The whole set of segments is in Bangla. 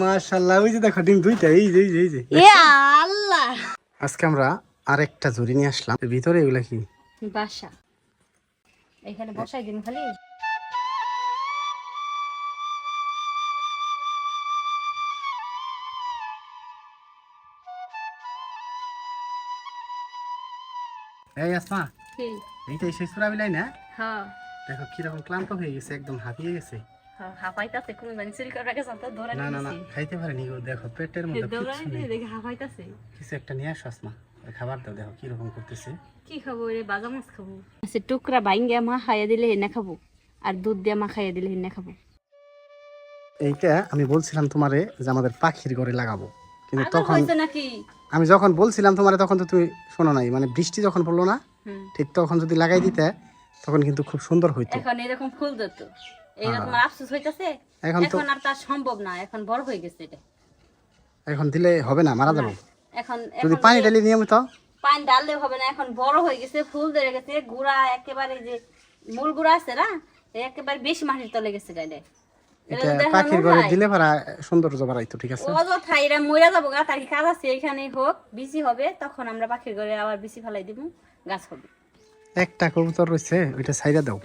মাশাআল্লাহ ওই যে দেখো ডিম দুইটা এই যে এই যে, আল্লাহ। আজকে আমরা আরেকটা ঝুড়ি নিয়ে আসলাম। ভিতরে এগুলা কি? বাসা। এখানে বসাই দিন খালি। এই আসমা এইটা বিলাই না হ্যাঁ। দেখো কীরকম ক্লান্ত হয়ে গেছে একদম হাঁপিয়ে গেছে। হাফাইতাছে কোন মানে চুরি করে রাখেছ তো ধরে না না না নিয়েছি খাইতে পারেনি গো দেখো পেটের মধ্যে দৌড়াই নেই। দেখে হাফাইতাছে। কিছু একটা নিয়ে আসো আসমা। খাবার দাও দেখো কীরকম করতেছে। কি খাব রে বাজা মাছ খাব। আচ্ছা টুকরা বাইঙ্গা মা খাইয়া দিলে হেনে খাব আর দুধ দিয়ে মা খাইয়া দিলে হেনে খাব। এইটা আমি বলছিলাম তোমারে যে আমাদের পাখির ঘরে লাগাবো। কিন্তু তখন নাকি? আমি যখন বলছিলাম তোমারে তখন তো তুমি শোনো নাই। মানে বৃষ্টি যখন পড়ল না ঠিক তখন যদি লাগাই দিতে তখন কিন্তু খুব সুন্দর হইতো। এখন এরকম ফুল দিত আফসোস হইতাছে এখন তো আর তার সম্ভব না এখন বড় হয়ে গেছে এটা। এখন দিলে হবে না মারা যাব। এখন যদি পানি ডালি নিয়মিত পানি ডাললে হবে না এখন বড় হয়ে গেছে ফুল ধরে গেছে গুড়া একেবারে যে মূল গুড়া আছে না একেবারে বেশি মাটির তলে গেছে গাইলে। পাখির ঘরে দিলে পারা সৌন্দর্য বাড়াইতো ঠিক আছে? অযথা এরা মইরা যাব গা তার কি কাজ আছে? এখানে হোক বিসি হবে তখন আমরা পাখির ঘরে আবার বিসি ফেলাই দিব গাছ হবে। একটা কবুতর রয়েছে ওইটা সাইডা দাও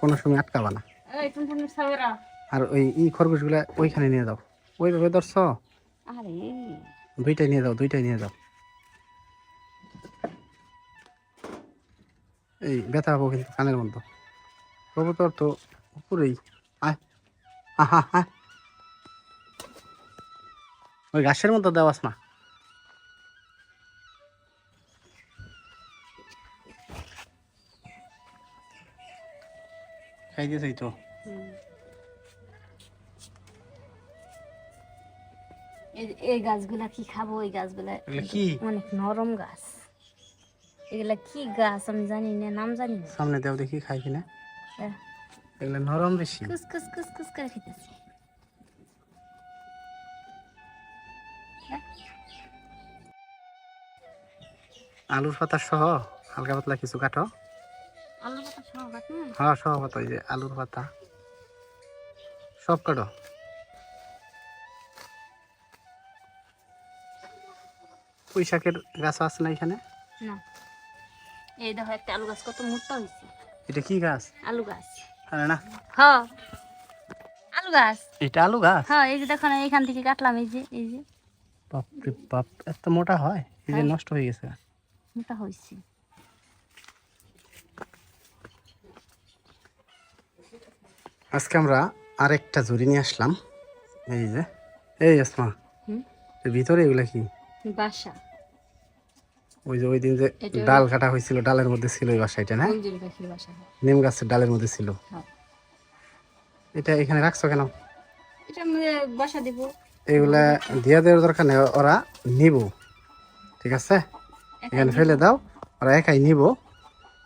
কোনো সময় আটকাবা না। আর ওই ই খরগোশগুলা ওইখানে নিয়ে দাও ওইভাবে ধরছ? দুইটাই নিয়ে দাও দুইটাই নিয়ে দাও এই ব্যথা হব কিন্তু কানের মধ্যে। কবুতর তো উপরেই। আয়। আহা আয় ওই ঘাসের মধ্যে দেওয়াস না। খাই দিয়েছে তো হুম। এই- গাছগুলা কি খাব? এই গাছগুলা কি? অনেক নরম গাছ। এগুলা কি গাছ আমি জানি না নাম জানি না। সামনে দেও দেখি খাই কিনা। আহ, এগুলো নরম বেশি। কুস কুস কুস কুস করে খেতেছি। আলুর পাতা সহ হালকা পাতলা কিছু কাটো। হ্যাঁ সহ পাতা ওই যে আলুর পাতা। সব কাটো। পুঁই শাকের গাছ আছে না এখানে? না। এই দেখো একটা আলু গাছ কত মোটা হয়েছে। এটা কি গাছ? আলু গাছ। আরে না। হ্যাঁ আলু গাছ। এটা আলু গাছ? হ্যাঁ এই যে দেখো না এখান থেকে কাটলাম এই যে এই যে। বাপ রে বাপ এত মোটা হয়? এই যে নষ্ট হয়ে গেছে। মোটা হয়েছে। আজকে আমরা আরেকটা ঝুড়ি নিয়ে আসলাম। এই যে এই আসমা হুম? ভিতরে এগুলা কি? বাসা। ওই যে ওই দিন যে ডাল কাটা হয়েছিল ডালের মধ্যে ছিল ওই বাসাইটা না? মঞ্জুরি পাখির বাসা। নিম গাছের ডালের মধ্যে ছিল। হ্যাঁ। এটা এখানে রাখছো কেন? এটা আমি বাসা দিব। এগুলা দিয়া দেওয়ার দরকার নেই ওরা নিব। ঠিক আছে? এখানে ফেলে দাও ওরা একাই নিব।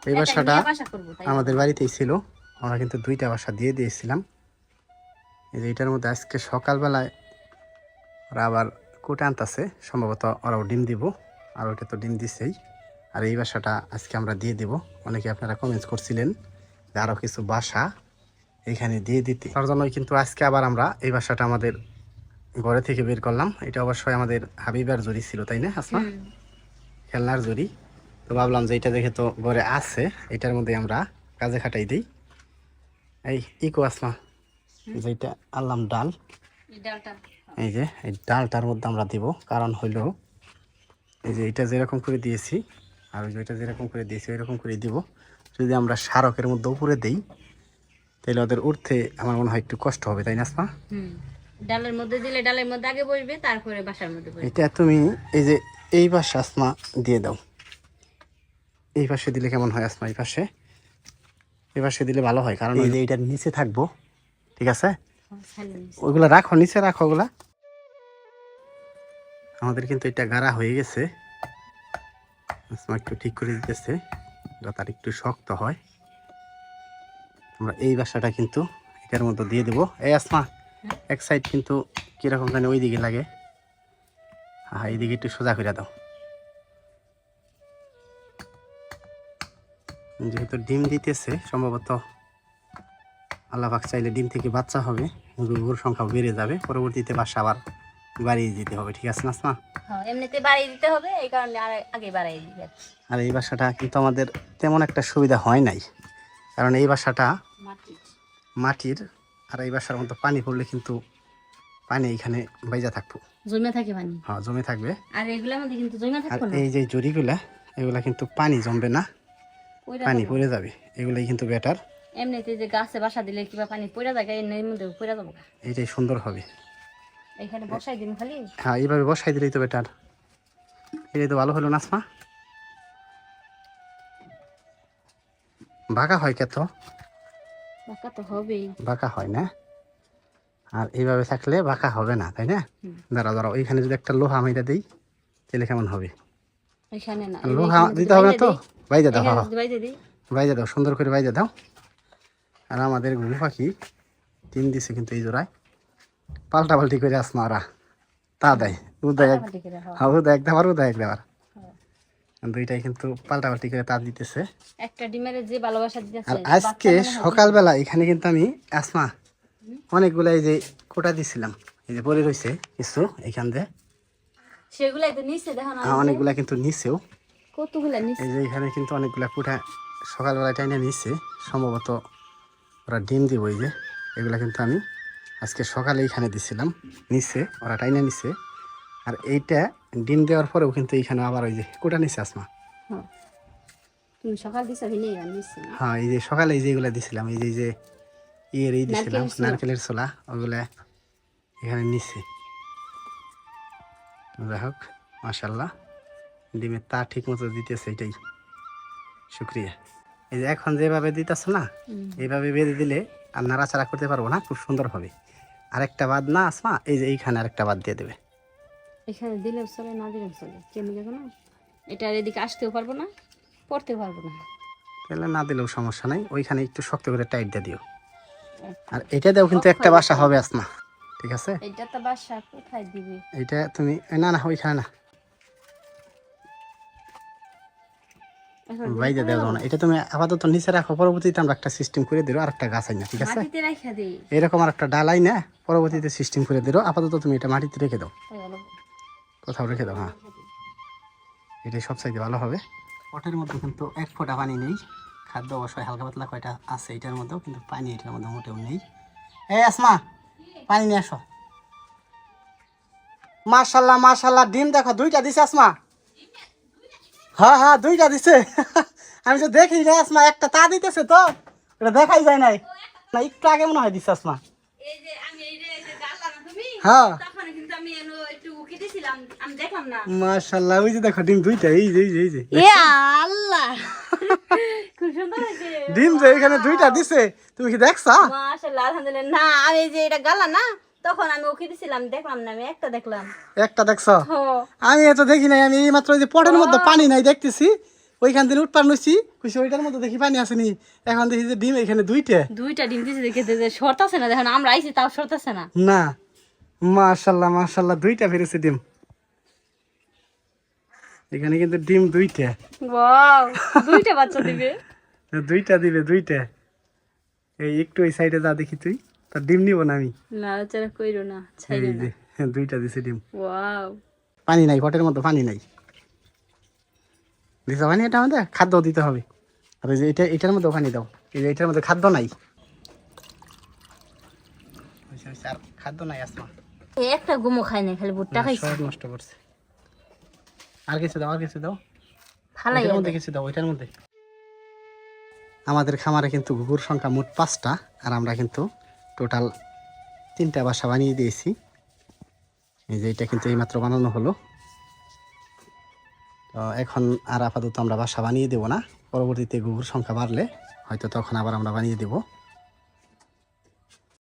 এই বাসাটা বাসা আমাদের বাড়িতেই ছিল। আমরা কিন্তু দুইটা বাসা দিয়ে দিয়েছিলাম। এই যে এটার মধ্যে আজকে সকালবেলায় ওরা আবার কুটে আনতেছে সম্ভবত ওরাও ডিম দিব আর ওটা তো ডিম দিছেই। আর এই বাসাটা আজকে আমরা দিয়ে দিব। অনেকে আপনারা কমেন্টস করছিলেন যে আরও কিছু বাসা এখানে দিয়ে দিতে। তার জন্যই কিন্তু আজকে আবার আমরা এই বাসাটা আমাদের ঘরে থেকে বের করলাম। এটা অবশ্যই আমাদের হাবিবার জুড়ি ছিল তাই না আসমা হুম। খেলনার জুড়ি। তো ভাবলাম যে এটা দেখে তো ঘরে আছে। এটার মধ্যে আমরা কাজে খাটাই দিই। এই ইকো আসমা যেটা আনলাম ডাল। এই যে এই ডালটার মধ্যে আমরা দিব। কারণ হইল এই যে এটা যেরকম করে দিয়েছি আর ওই যে এটা যেরকম করে দিয়েছি ওইরকম করে দিব। যদি আমরা স্মারকের মধ্যে উপরে দিই তাহলে ওদের উঠতে আমার মনে হয় একটু কষ্ট হবে তাই না আসমা? ডালের মধ্যে দিলে ডালের মধ্যে আগে বসবে তারপরে বাসার মধ্যে এটা তুমি এই যে এই পাশে আসমা দিয়ে দাও। এই পাশে দিলে কেমন হয় আসমা এই পাশে? এই পাশে দিলে ভালো হয় কারণ এই যে এইটার নিচে থাকব ঠিক আছে? ওইগুলা রাখো নিচে রাখো ওগুলা। আমাদের কিন্তু এটা গাড়া হয়ে গেছে। একটু ঠিক করে দিতেছে যাতে আর একটু শক্ত হয়। আমরা এই বাসাটা কিন্তু এটার মধ্যে দিয়ে দেবো। এই আসমা এক সাইড কিন্তু কীরকম জানি ওই দিকে লাগে। হ্যাঁ এইদিকে একটু সোজা করে দাও। যেহেতু ডিম দিতেছে সম্ভবত আল্লাহ পাক চাইলে ডিম থেকে বাচ্চা হবে গুগুর সংখ্যাও বেড়ে যাবে। পরবর্তীতে বাসা আবার বাড়িয়ে দিতে হবে ঠিক আছে না আসমা? হ্যাঁ এমনিতে বাড়িয়ে দিতে হবে এই কারণে আর আগে বাড়িয়ে দিবে। আর এই বাসাটা কিন্তু আমাদের তেমন একটা সুবিধা হয় নাই কারণ এই বাসাটা মাটির। আর এই বাসার মতো পানি পড়লে কিন্তু পানি এখানে বাইজা থাকব। জমে থাকে পানি? হ্যাঁ জমে থাকবে। আর এগুলোর মধ্যে কিন্তু জমে আর এই যে জরিগুলা এগুলা কিন্তু পানি জমবে না। পানি পড়ে যাবে এগুলাই কিন্তু বেটার এমনিতে যে গাছে বাসা দিলে কিবা পানি পড়ে যায় এর মধ্যে পড়ে যাব এইটাই সুন্দর হবে। এখানে বসাই দিন খালি। হ্যাঁ এইভাবে বসাই দিলেই তো বেটার এটাই তো ভালো হলো না আসমা বাঁকা হয় কত? বাঁকা তো হবেই। বাঁকা হয় না? আর এইভাবে থাকলে বাঁকা হবে না তাই না। দাঁড়া দাঁড়াও এইখানে যদি একটা লোহা মাইরা দিই তাহলে কেমন হবে? এখানে না লোহা দিতে হবে না তো? বাইজা দাও হ্যাঁ। বাইজা দাও সুন্দর করে বাইজা দাও। আর আমাদের ঘুঘু পাখি তিন দিছে কিন্তু এই জোড়ায়। পাল্টা পাল্টি করে আসমা ওরা তা দেয় ও দেয় এক হ্যাঁ। হ্যাঁ ও দেয় এক দেওয়ার ও দেয় এক দেওয়ার দুইটাই কিন্তু পাল্টা পাল্টি করে তা দিতেছে। একটা ডিমের যে ভালোবাসা দিতেছে আর আজকে সকালবেলা এখানে কিন্তু আমি আসমা অনেকগুলো এই যে কোটা দিছিলাম। এই যে পরে রয়েছে কিছু এখান দিয়ে। সেগুলাই তো নিচে দেখো না। আর অনেকগুলা কিন্তু নিচেও কতগুলা নিচে এই যে এখানে কিন্তু অনেকগুলা কুটা সকালবেলা টাইনে নিচ্ছে সম্ভবত ওরা ডিম দিব এই যে এগুলা কিন্তু আমি আজকে সকালে এখানে দিছিলাম নিচে ওরা টাইনে নিচ্ছে আর এইটা ডিম দেওয়ার পরেও কিন্তু এইখানে আবার ওই যে কুটা নিচ্ছে আসমা হ্যাঁ। তুমি সকাল দিছো? হ্যাঁ এই যে সকালে এই যে এগুলা দিছিলাম এই যে যে ইয়ের এই দিছিলাম নারকেলের ছোলা। নারকেলের ছোলা ওগুলা এখানে নিচ্ছে যাই হোক মাসাল্লাহ ডিমের তা ঠিক মতো দিতেছে এটাই। শুক্রিয়া। এই যে এখন যেভাবে দিতেছ না এইভাবে বেঁধে দিলে আর নাড়াচাড়া করতে পারব না খুব সুন্দর হবে। আরেকটা বাদ না আসমা এই যে এইখানে আরেকটা বাদ দিয়ে দেবে। এখানে দিলেও চলে না দিলেও চলে। কেমন দেখো না এটা এদিকে আসতেও পারব না পড়তেও পারব না। তাহলে না দিলেও সমস্যা নাই ওইখানে একটু শক্ত করে টাইট দিয়ে দিও। আর এটা দিয়েও কিন্তু একটা বাসা হবে আসমা। ঠিক আছে? এটা তো বাসা কোথায় দিবে? এইটা তুমি না না ওইখানে না। বাইরে দেওয়া না। এটা তুমি আপাতত নিচে রাখো পরবর্তীতে আমরা একটা সিস্টেম করে দিও আর একটা গাছ আই না ঠিক আছে? এরকম আর একটা ডালাই না পরবর্তীতে সিস্টেম করে দিও আপাতত তুমি এটা মাটিতে রেখে দাও। কোথাও রেখে দাও হ্যাঁ। সবচাইতে ভালো হবে। পটের মধ্যে কিন্তু এক ফোঁটা পানি নেই। খাদ্য অবশ্যই হালকা পাতলা কয়টা আছে এটার মধ্যেও কিন্তু পানি এটার মধ্যে মোটেও নেই। এই আসমা পানি নিয়ে আসো। মাশাল্লাহ মাশাল্লাহ ডিম দেখো দুইটা দিছে আসমা। হ্যাঁ হ্যাঁ দুইটা দিছে। আমি তো দেখি না আসমা একটা তা দিতেছে তো। এটা দেখাই যায় নাই। না একটু আগে মনে হয় দিছে আসমা। এই যে এই যে হ্যাঁ। মাশাল্লাহ ওই দেখো ডিম দুইটা এই এই আল্লাহ! ডিম যে এখানে দুইটা দিছে তুমি কি দেখছা? আলহামদুলিল্লাহ। না আমি যে এটা গালা না তখন আমি দিছিলাম দেখলাম না আমি একটা দেখলাম। একটা দেখছ? আমি এত দেখি নাই আমি এই মাত্র ওই যে পটের মধ্যে পানি নাই দেখতেছি ওইখান থেকে নইছি কইছি ওইটার মধ্যে দেখি পানি আসেনি এখন দেখি যে ডিম এখানে দুইটা। দুইটা ডিম দিছে দেখে যে সরতাছে না? দেখুন আমরা আইছি তাও সরতাছে না? না। দুইটা ডিম। এখানে কিন্তু ডিম দুইটা। ওয়াও দুইটা বাচ্চা দিবে? দুইটা দিবে দুইটা। এই একটু ওই সাইডে যা দেখি তুই। তার ডিম নিব না আমি? নাড়াচাড়া কইরো না ছাইরো না। হ্যাঁ, দুইটা দিছে ডিম। ওয়াও। পানি নাই পটের মধ্যে পানি নাই। দিতে পানি এটা আমাদের খাদ্য দিতে হবে। আর এই যে এটা এটার মধ্যে পানি দাও। এই যে এটার মধ্যে খাদ্য নাই। আর খাদ্য নাই আসমা। একটা গুমো খাই না খালি ভুট্টা খাইছে। সব নষ্ট করছে। আর কিছু দাও আর কিছু দাও? ফালাই মধ্যে কিছু দাও ওইটার মধ্যে? আমাদের খামারে কিন্তু ঘুঘুর সংখ্যা মোট পাঁচটা আর আমরা কিন্তু টোটাল তিনটা বাসা বানিয়ে দিয়েছি। এই যে এটা কিন্তু এইমাত্র বানানো হলো। তো এখন আর আপাতত আমরা বাসা বানিয়ে দেবো না। পরবর্তীতে গুগুর সংখ্যা বাড়লে হয়তো তখন আবার আমরা বানিয়ে দেবো।